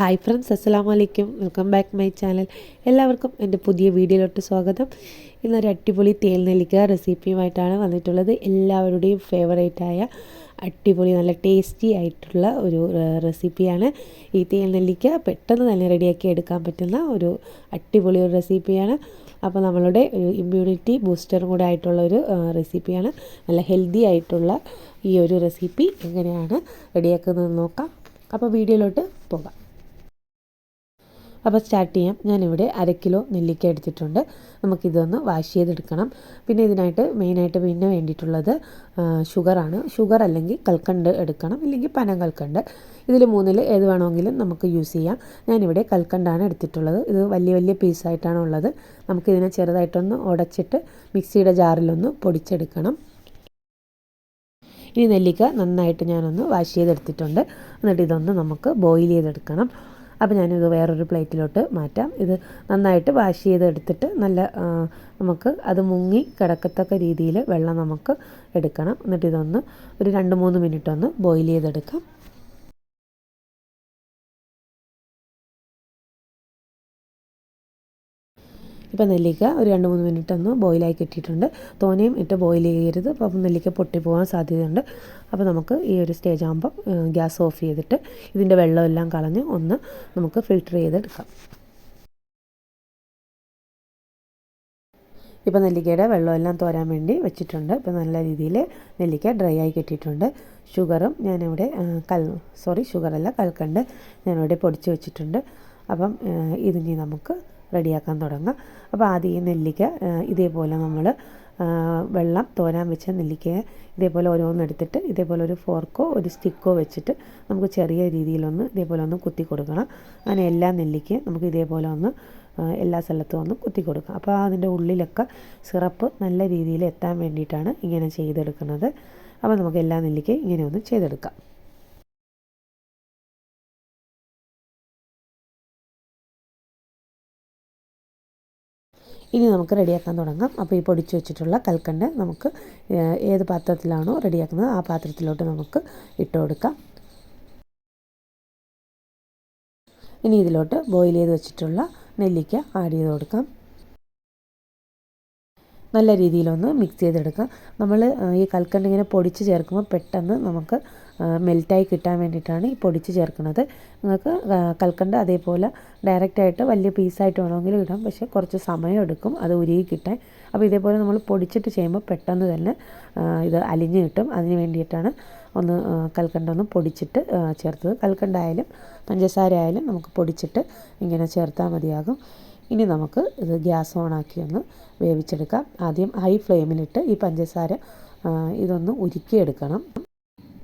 Hi friends അസ്സാം വലൈക്കും welcome back my channel എല്ലാവർക്കും എന്റെ പുതിയ വീഡിയോയിലോട്ട് സ്വാഗതം. ഇന്നൊരു അടിപൊളി തേൽ നെല്ലിക്ക റെസിപ്പിയുമായിട്ടാണ് വന്നിട്ടുള്ളത്. എല്ലാവരുടെയും ഫേവറേറ്റായ അടിപൊളി നല്ല ടേസ്റ്റി ആയിട്ടുള്ള ഒരു റെസിപ്പിയാണ് ഈ തേൽ നെല്ലിക്ക പെട്ടെന്ന് തന്നെ റെഡിയാക്കി എടുക്കാൻ പറ്റുന്ന ഒരു അടിപൊളി ഒരു റെസിപ്പിയാണ് അപ്പോൾ നമ്മളുടെ ഒരു ഇമ്മ്യൂണിറ്റി ബൂസ്റ്ററും കൂടെ ആയിട്ടുള്ള ഒരു റെസിപ്പിയാണ് നല്ല ഹെൽത്തി ആയിട്ടുള്ള ഈ ഒരു റെസിപ്പി എങ്ങനെയാണ് റെഡിയാക്കുന്നതെന്ന് നോക്കാം. അപ്പോൾ വീഡിയോയിലോട്ട് പോകാം. അപ്പോൾ സ്റ്റാർട്ട് ചെയ്യാം. ഞാനിവിടെ അര കിലോ നെല്ലിക്ക എടുത്തിട്ടുണ്ട്. നമുക്കിതൊന്ന് വാഷ് ചെയ്തെടുക്കണം. പിന്നെ ഇതിനായിട്ട് മെയിനായിട്ട് പിന്നെ വേണ്ടിയിട്ടുള്ളത് ഷുഗറാണ് ഷുഗർ അല്ലെങ്കിൽ കൽക്കണ്ട് എടുക്കണം. ഇല്ലെങ്കിൽ പനം കൽക്കണ്ട്. ഇതിൽ മൂന്നിൽ ഏത് വേണമെങ്കിലും നമുക്ക് യൂസ് ചെയ്യാം. ഞാനിവിടെ കൽക്കണ്ടാണ് എടുത്തിട്ടുള്ളത്. ഇത് വലിയ വലിയ പീസായിട്ടാണ് ഉള്ളത്. നമുക്കിതിനെ ചെറുതായിട്ടൊന്ന് ഉടച്ചിട്ട് മിക്സിയുടെ ജാറിലൊന്ന് പൊടിച്ചെടുക്കണം. ഇനി നെല്ലിക്ക നന്നായിട്ട് ഞാനൊന്ന് വാഷ് ചെയ്തെടുത്തിട്ടുണ്ട്. എന്നിട്ട് ഇതൊന്ന് നമുക്ക് ബോയിൽ ചെയ്തെടുക്കണം. അപ്പോൾ ഞാനിത് വേറൊരു പ്ലേറ്റിലോട്ട് മാറ്റാം. ഇത് നന്നായിട്ട് വാഷ് ചെയ്തെടുത്തിട്ട് നല്ല നമുക്ക് അത് മുങ്ങി കിടക്കത്തക്ക രീതിയിൽ വെള്ളം നമുക്ക് എടുക്കണം. എന്നിട്ട് ഇതൊന്ന് ഒരു രണ്ട് മൂന്ന് മിനിറ്റ് ഒന്ന് ബോയിൽ ചെയ്തെടുക്കാം. ഇപ്പോൾ നെല്ലിക്ക ഒരു രണ്ട് മൂന്ന് മിനിറ്റ് ഒന്ന് ബോയിലായി കിട്ടിയിട്ടുണ്ട്. തോനെയും ഇട്ട് ബോയിൽ ചെയ്യരുത്. അപ്പം നെല്ലിക്ക പൊട്ടിപ്പോകാൻ സാധ്യതയുണ്ട്. അപ്പോൾ നമുക്ക് ഈ ഒരു സ്റ്റേജ് ആകുമ്പോൾ ഗ്യാസ് ഓഫ് ചെയ്തിട്ട് ഇതിന്റെ വെള്ളമെല്ലാം കളഞ്ഞ് ഒന്ന് നമുക്ക് ഫിൽട്ടർ ചെയ്തെടുക്കാം. ഇപ്പോൾ നെല്ലിക്കയുടെ വെള്ളമെല്ലാം തോരാൻ വേണ്ടി വെച്ചിട്ടുണ്ട്. ഇപ്പോൾ നല്ല രീതിയിൽ നെല്ലിക്ക ഡ്രൈ ആയി കിട്ടിയിട്ടുണ്ട്. ഷുഗറും ഞാനിവിടെ കൽ സോറി ഷുഗറല്ല കൽക്കണ്ട് ഞാനിവിടെ പൊടിച്ച് വെച്ചിട്ടുണ്ട്. അപ്പം ഇതിനി നമുക്ക് റെഡിയാക്കാൻ തുടങ്ങാം. അപ്പോൾ ആദ്യം ഈ നെല്ലിക്ക ഇതേപോലെ നമ്മൾ വെള്ളം തോരാൻ വെച്ച നെല്ലിക്കയെ ഇതേപോലെ ഓരോന്നെടുത്തിട്ട് ഇതേപോലെ ഒരു ഫോർക്കോ ഒരു സ്റ്റിക്കോ വെച്ചിട്ട് നമുക്ക് ചെറിയ രീതിയിലൊന്ന് ഇതേപോലെ ഒന്ന് കുത്തി കൊടുക്കണം. അങ്ങനെ എല്ലാ നെല്ലിക്കയും നമുക്ക് ഇതേപോലെ ഒന്ന് എല്ലാ സ്ഥലത്തും ഒന്ന് കുത്തി കൊടുക്കാം. അപ്പോൾ അതിന്റെ ഉള്ളിലൊക്കെ സിറപ്പ് നല്ല രീതിയിൽ എത്താൻ വേണ്ടിയിട്ടാണ് ഇങ്ങനെ ചെയ്തെടുക്കുന്നത്. അപ്പോൾ നമുക്ക് എല്ലാ നെല്ലിക്കയും ഇങ്ങനെ ഒന്ന് ചെയ്തെടുക്കാം. ഇനി നമുക്ക് റെഡിയാക്കാൻ തുടങ്ങാം. അപ്പോൾ ഈ പൊടിച്ചു വെച്ചിട്ടുള്ള കൽക്കണ്ട് നമുക്ക് ഏത് പാത്രത്തിലാണോ റെഡിയാക്കുന്നത് ആ പാത്രത്തിലോട്ട് നമുക്ക് ഇട്ട് കൊടുക്കാം. ഇനി ഇതിലോട്ട് ബോയിൽ ചെയ്ത് വെച്ചിട്ടുള്ള നെല്ലിക്ക ആഡ് ചെയ്ത് കൊടുക്കാം. നല്ല രീതിയിലൊന്ന് മിക്സ് ചെയ്തെടുക്കാം. നമ്മൾ ഈ കൽക്കണ്ട് ഇങ്ങനെ പൊടിച്ച് ചേർക്കുമ്പോൾ പെട്ടെന്ന് നമുക്ക് മെൽറ്റായി കിട്ടാൻ വേണ്ടിയിട്ടാണ് ഈ പൊടിച്ച് ചേർക്കുന്നത്. നിങ്ങൾക്ക് കൽക്കണ്ട അതേപോലെ ഡയറക്റ്റായിട്ട് വലിയ പീസായിട്ട് വേണമെങ്കിലും ഇടാം. പക്ഷേ കുറച്ച് സമയം എടുക്കും അത് ഉരുകി കിട്ടാൻ. അപ്പോൾ ഇതേപോലെ നമ്മൾ പൊടിച്ചിട്ട് ചെയ്യുമ്പോൾ പെട്ടെന്ന് തന്നെ ഇത് അലിഞ്ഞ് കിട്ടും. അതിന് വേണ്ടിയിട്ടാണ് ഒന്ന് കൽക്കണ്ട ഒന്ന് പൊടിച്ചിട്ട് ചേർത്തത്. കൽക്കണ്ടായാലും പഞ്ചസാര ആയാലും നമുക്ക് പൊടിച്ചിട്ട് ഇങ്ങനെ ചേർത്താൽ മതിയാകും. ഇനി നമുക്ക് ഇത് ഗ്യാസ് ഓണാക്കി ഒന്ന് വേവിച്ചെടുക്കാം. ആദ്യം ഹൈ ഫ്ലെയിമിലിട്ട് ഈ പഞ്ചസാര ഇതൊന്ന് ഉരുക്കിയെടുക്കണം.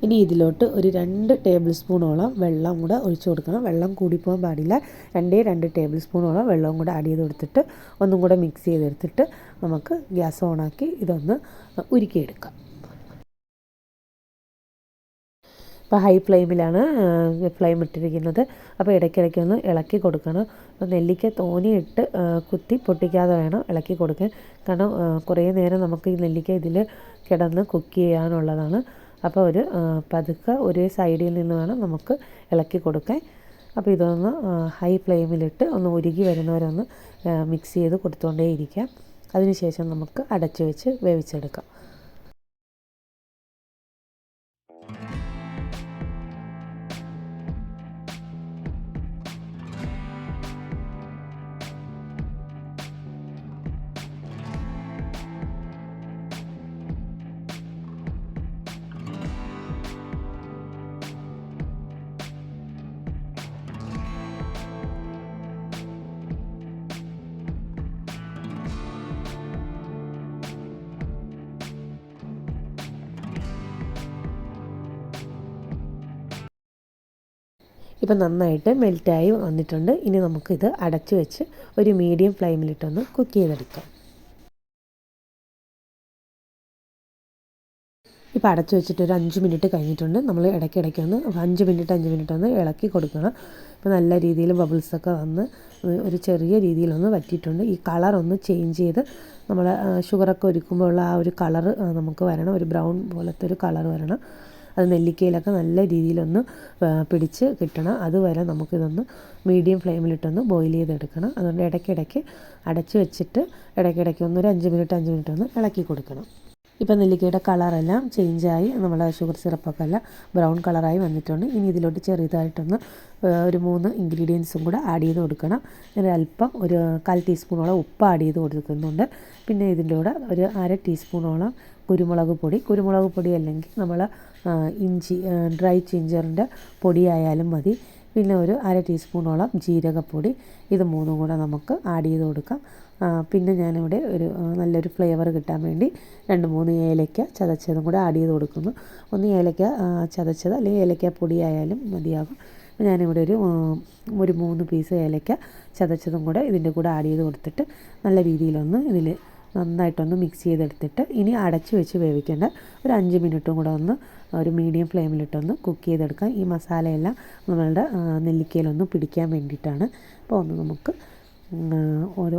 ഇനി ഇതിലോട്ട് ഒരു രണ്ട് ടേബിൾ സ്പൂണോളം വെള്ളം കൂടെ ഒഴിച്ചു കൊടുക്കണം. വെള്ളം കൂടിപ്പോകാൻ പാടില്ല. രണ്ടേ രണ്ട് ടേബിൾ സ്പൂണോളം വെള്ളവും കൂടെ ആഡ് ചെയ്ത് കൊടുത്തിട്ട് ഒന്നും കൂടെ മിക്സ് ചെയ്തെടുത്തിട്ട് നമുക്ക് ഗ്യാസ് ഓണാക്കി ഇതൊന്ന് ഉരുക്കിയെടുക്കാം. ഇപ്പോൾ ഹൈ ഫ്ലെയിമിലാണ് ഫ്ലെയിം ഇട്ടിരിക്കുന്നത്. അപ്പോൾ ഇടയ്ക്കിടയ്ക്ക് ഒന്ന് ഇളക്കി കൊടുക്കണം. അപ്പോൾ നെല്ലിക്ക തോനിയിട്ട് കുത്തി പൊട്ടിക്കാതെ വേണം ഇളക്കി കൊടുക്കാൻ. കാരണം കുറേ നേരം നമുക്ക് ഈ നെല്ലിക്ക ഇതിൽ കിടന്ന് കുക്ക് ചെയ്യാനുള്ളതാണ്. അപ്പോൾ ഒരു പതുക്കെ ഒരേ സൈഡിൽ നിന്ന് വേണം നമുക്ക് ഇളക്കി കൊടുക്കാൻ. അപ്പോൾ ഇതൊന്ന് ഹൈ ഫ്ലെയിമിലിട്ട് ഒന്ന് ഉരുകി വരുന്നവരൊന്ന് മിക്സ് ചെയ്ത് കൊടുത്തുകൊണ്ടേ ഇരിക്കാം അതിനുശേഷം നമുക്ക് അടച്ചു വെച്ച് വേവിച്ചെടുക്കാം. ഇപ്പം നന്നായിട്ട് മെൽറ്റായി വന്നിട്ടുണ്ട്. ഇനി നമുക്കിത് അടച്ചു വെച്ച് ഒരു മീഡിയം ഫ്ലെയിമിലിട്ടൊന്ന് കുക്ക് ചെയ്തെടുക്കാം. ഇപ്പോൾ അടച്ചു വെച്ചിട്ട് ഒരു അഞ്ച് മിനിറ്റ് കഴിഞ്ഞിട്ടുണ്ട്. നമ്മൾ ഇടയ്ക്കിടയ്ക്ക് ഒന്ന് അഞ്ച് മിനിറ്റ് അഞ്ച് മിനിറ്റ് ഒന്ന് ഇളക്കി കൊടുക്കണം. ഇപ്പോൾ നല്ല രീതിയിൽ ബബിൾസൊക്കെ വന്ന് ഒരു ചെറിയ രീതിയിലൊന്ന് വറ്റിയിട്ടുണ്ട്. ഈ കളർ ഒന്ന് ചേഞ്ച് ചെയ്ത് നമ്മൾ ഷുഗറൊക്കെ ഒരുക്കുമ്പോൾ ഉള്ള ആ ഒരു കളർ നമുക്ക് വരണം. ഒരു ബ്രൗൺ പോലത്തെ ഒരു കളർ വരണം. അത് നെല്ലിക്കയിലൊക്കെ നല്ല രീതിയിലൊന്ന് പിടിച്ച് കിട്ടണം. അതുവരെ നമുക്കിതൊന്ന് മീഡിയം ഫ്ലെയിമിലിട്ടൊന്ന് ബോയിൽ ചെയ്തെടുക്കണം. അതുകൊണ്ട് ഇടയ്ക്കിടയ്ക്ക് അടച്ച് വെച്ചിട്ട് ഇടയ്ക്കിടയ്ക്ക് ഒന്ന് ഒരു അഞ്ച് മിനിറ്റ് അഞ്ച് മിനിറ്റ് ഒന്ന് ഇളക്കി കൊടുക്കണം. ഇപ്പം നെല്ലിക്കയുടെ കളറെല്ലാം ചേഞ്ചായി നമ്മുടെ ഷുഗർ സിറപ്പൊക്കെ എല്ലാം ബ്രൗൺ കളറായി വന്നിട്ടുണ്ട്. ഇനി ഇതിലോട്ട് ചെറുതായിട്ടൊന്ന് ഒരു മൂന്ന് ഇൻഗ്രീഡിയൻസും കൂടെ ആഡ് ചെയ്ത് കൊടുക്കണം. ഒരു അല്പം ഒരു കാൽ ടീസ്പൂണോളം ഉപ്പ് ആഡ് ചെയ്ത് കൊടുക്കുന്നുണ്ട്. പിന്നെ ഇതിന്റെ കൂടെ ഒരു അര ടീസ്പൂണോളം കുരുമുളക് പൊടി. കുരുമുളക് പൊടി അല്ലെങ്കിൽ നമ്മൾ ഇഞ്ചി ഡ്രൈ ചിഞ്ചറിന്റെ പൊടിയായാലും മതി. പിന്നെ ഒരു അര ടീസ്പൂണോളം ജീരകപ്പൊടി. ഇത് മൂന്നും കൂടെ നമുക്ക് ആഡ് ചെയ്ത് കൊടുക്കാം. പിന്നെ ഞാനിവിടെ ഒരു നല്ലൊരു ഫ്ലേവർ കിട്ടാൻ വേണ്ടി രണ്ട് മൂന്ന് ഏലക്ക ചതച്ചതും കൂടെ ആഡ് ചെയ്ത് കൊടുക്കുന്നു. ഒന്ന് ഏലക്ക ചതച്ചത് അല്ലെങ്കിൽ ഏലക്ക പൊടിയായാലും മതിയാകും. ഞാനിവിടെ ഒരു ഒരു മൂന്ന് പീസ് ഏലക്ക ചതച്ചതും കൂടെ ഇതിന്റെ കൂടെ ആഡ് ചെയ്ത് കൊടുത്തിട്ട് നല്ല രീതിയിലൊന്ന് ഇതിൽ നന്നായിട്ടൊന്ന് മിക്സ് ചെയ്തെടുത്തിട്ട് ഇനി അടച്ചു വെച്ച് വേവിക്കേണ്ട ഒരു അഞ്ച് മിനിറ്റും കൂടെ ഒന്ന് ഒരു മീഡിയം ഫ്ലെയിമിലിട്ടൊന്ന് കുക്ക് ചെയ്തെടുക്കാം. ഈ മസാലയെല്ലാം നമ്മളുടെ നെല്ലിക്കയിലൊന്ന് പിടിക്കാൻ വേണ്ടിയിട്ടാണ്. അപ്പോൾ ഒന്ന് നമുക്ക് ഒരു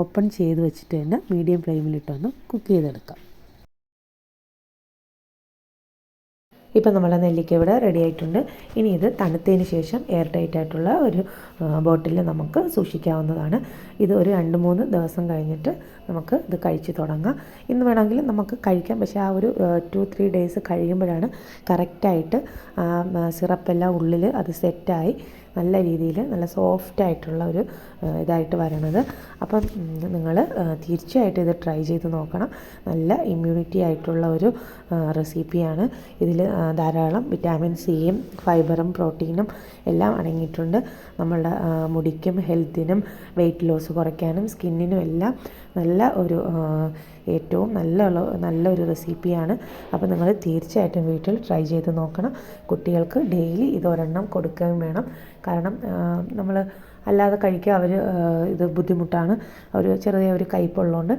ഓപ്പൺ ചെയ്ത് വെച്ചിട്ട് തന്നെ മീഡിയം ഫ്ലെയിമിലിട്ടൊന്ന് കുക്ക് ചെയ്തെടുക്കാം. ഇപ്പം നമ്മുടെ നെല്ലിക്ക ഇവിടെ റെഡി ആയിട്ടുണ്ട്. ഇനി ഇത് തണുത്തതിന് ശേഷം എയർ ടൈറ്റ് ആയിട്ടുള്ള ഒരു ബോട്ടിലിൽ നമുക്ക് സൂക്ഷിക്കാവുന്നതാണ്. ഇത് ഒരു രണ്ട് മൂന്ന് ദിവസം കഴിഞ്ഞിട്ട് നമുക്ക് ഇത് കഴിച്ചു തുടങ്ങാം. ഇന്ന് വേണമെങ്കിൽ നമുക്ക് കഴിക്കാം. പക്ഷേ ആ ഒരു ടു ത്രീ ഡേയ്സ് കഴിയുമ്പോഴാണ് കറക്റ്റായിട്ട് സിറപ്പെല്ലാം ഉള്ളിൽ അത് സെറ്റായി നല്ല രീതിയിൽ നല്ല സോഫ്റ്റ് ആയിട്ടുള്ള ഒരു ഇതായിട്ട് വരണത്. അപ്പം നിങ്ങൾ തീർച്ചയായിട്ടും ഇത് ട്രൈ ചെയ്ത് നോക്കണം. നല്ല ഇമ്മ്യൂണിറ്റി ആയിട്ടുള്ള ഒരു റെസിപ്പിയാണ് ഇതിൽ ധാരാളം വിറ്റാമിൻ സിയും ഫൈബറും പ്രോട്ടീനും എല്ലാം അടങ്ങിയിട്ടുണ്ട്. നമ്മളുടെ മുടിക്കും ഹെൽത്തിനും വെയിറ്റ് ലോസ് കുറയ്ക്കാനും സ്കിന്നിനും എല്ലാം നല്ല ഒരു ഏറ്റവും നല്ല നല്ലൊരു റെസിപ്പിയാണ്. അപ്പോൾ നിങ്ങൾ തീർച്ചയായിട്ടും വീട്ടിൽ ട്രൈ ചെയ്ത് നോക്കണം. കുട്ടികൾക്ക് ഡെയിലി ഇതൊരെണ്ണം കൊടുക്കുകയും വേണം. കാരണം നമ്മൾ അല്ലാതെ കഴിക്കുക അവർ ഇത് ബുദ്ധിമുട്ടാണ്. ഒരു ചെറിയ ഒരു കയ്പുള്ളതുകൊണ്ട്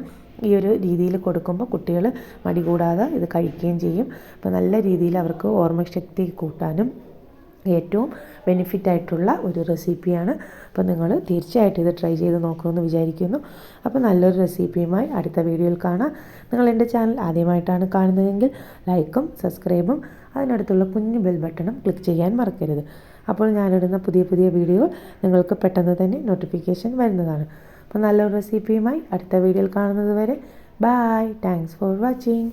ഈ ഒരു രീതിയിൽ കൊടുക്കുമ്പോൾ കുട്ടികൾ മടി കൂടാതെ ഇത് കഴിക്കുകയും ചെയ്യും. അപ്പോൾ നല്ല രീതിയിൽ അവർക്ക് ഓർമ്മശക്തി കൂട്ടാനും ഏറ്റവും ബെനിഫിറ്റ് ആയിട്ടുള്ള ഒരു റെസിപ്പിയാണ് അപ്പോൾ നിങ്ങൾ തീർച്ചയായിട്ടും ഇത് ട്രൈ ചെയ്ത് നോക്കുമെന്ന് വിചാരിക്കുന്നു. അപ്പോൾ നല്ലൊരു റെസിപ്പിയുമായി അടുത്ത വീഡിയോയിൽ കാണാം. നിങ്ങൾ എന്റെ ചാനൽ ആദ്യമായിട്ടാണ് കാണുന്നതെങ്കിൽ ലൈക്കും സബ്സ്ക്രൈബും അതിനടുത്തുള്ള കുഞ്ഞു ബെൽ ബട്ടണും ക്ലിക്ക് ചെയ്യാൻ മറക്കരുത്. അപ്പോൾ ഞാനിടുന്ന പുതിയ പുതിയ വീഡിയോ നിങ്ങൾക്ക് പെട്ടെന്ന് തന്നെ നോട്ടിഫിക്കേഷൻ വരുന്നതാണ്. അപ്പോൾ നല്ലൊരു റെസിപ്പിയുമായി അടുത്ത വീഡിയോയിൽ കാണുന്നത് വരെ ബായ് താങ്ക്സ് ഫോർ വാച്ചിങ്